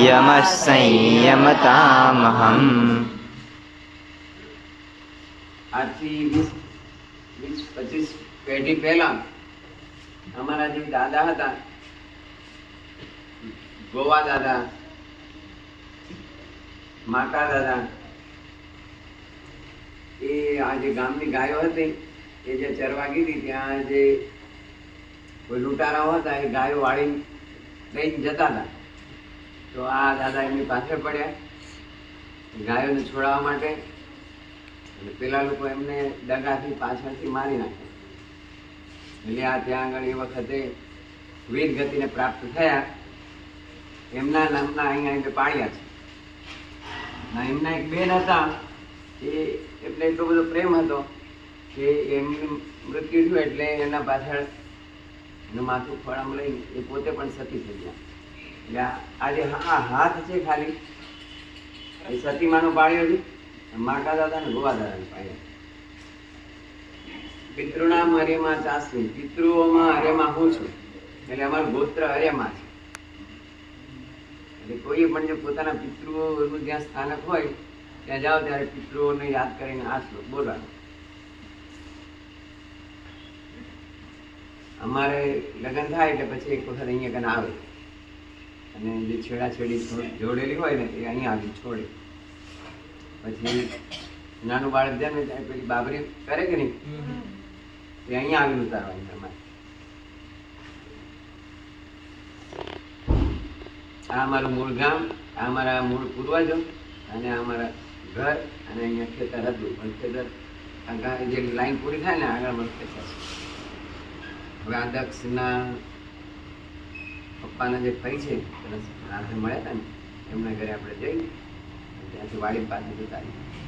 યમસંયમતામહમ આજથી વીસ વીસ પચીસ પેઢી પહેલા અમારા જે દાદા હતા ગોવા દાદા માતા દાદા એ આ આજે ગામની ગાયો હતી એ જે ચરવા ગીધી ત્યાં જે કોઈ લૂંટારાઓ હતા એ ગાયો વાળી લઈને જતા હતા. તો આ દાદા એમની પાછળ પડ્યા. ગાયોને છોડાવવા માટે અને પેલા લોકો એમને દગાથી પાછળથી મારી નાખ્યા. એટલે આ ત્યાં આગળ એ વખતે વીર ગતિને પ્રાપ્ત થયા. એમના નામના અહીંયા એમને પાડ્યા છે. એમના એક બેન હતા. એ એટલે એટલો બધો પ્રેમ હતો કે એમનું મૃત્યુ થયું એટલે એના પાછળ એનું માથું ખોળામાં લઈને એ પોતે પણ સતી થઈ ગયા. એટલે આજે આ હાથ છે ખાલી, એ સતીમાનો પાડ્યો છે. દાદા ને ગોવા દાદા પાડ્યો પિતૃના હરેમાં ચાસવી પિતૃઓમાં હરેમાં હું છું? એટલે અમારું ગોત્ર હરેમાં છે. એટલે કોઈ પણ જો પોતાના પિતૃઓનું જ્યાં સ્થાનક હોય, ત્યાં જાઓ ત્યારે પિતૃઓને યાદ કરીને આ બોલવાનો. અમારે લગ્ન થાય એટલે પછી એક વખત અહીંયા કને આવે. અને જે છેડા છેડી જોડેલી હોય ને, એ અહીંયા આવી છોડે. પછી નાનું બાળક જન્મે ત્યારે પેલી બાબરી કરે કે નહીં? એ અહીંયા આવી ઉતારવાની તમારે. આ અમારું મૂળ ગામ, આ અમારા મૂળ પૂર્વજો, અને અમારા ઘર, અને અહીંયા ખેતર હતું. પણ ખેતર જે લાઈન પૂરી થાય ને, આગળ છે. હવે પપ્પાના જે ભાઈ છે પેલા રાત્રે મળ્યા હતા ને, એમના ઘરે આપણે જઈ ત્યાંથી વાડી પાસે જતા રહીએ.